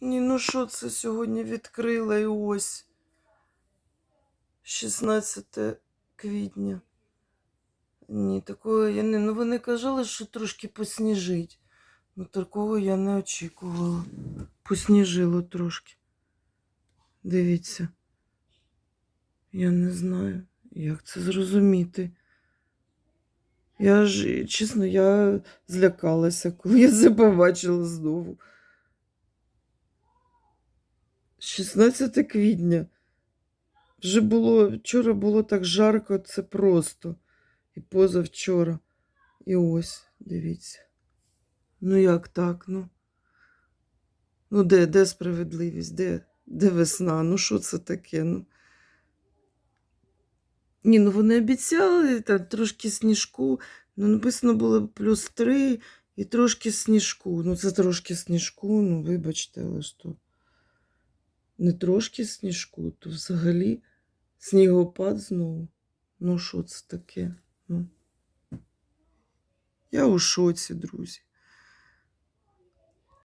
Ні, ну що це сьогодні відкрила і ось 16 квітня. Ні, такого я не. Ну вони казали, що трошки посніжить. Ну такого я не очікувала. Посніжило трошки. Дивіться. Я не знаю, як це зрозуміти. Я ж, чесно, я злякалася, коли я це побачила знову. 16 квітня. Вже було, вчора було так жарко, це просто. І позавчора. І ось, дивіться. Ну як так? Ну, ну де, де справедливість? Де, де весна? Ну що це таке? Ну. Ні, ну вони обіцяли там трошки сніжку. Ну, написано було плюс три і трошки сніжку. Ну, це трошки сніжку, ну, вибачте, але то не трошки сніжку, то взагалі снігопад знову. Ну, що це таке? Ну. Я у шоці, друзі.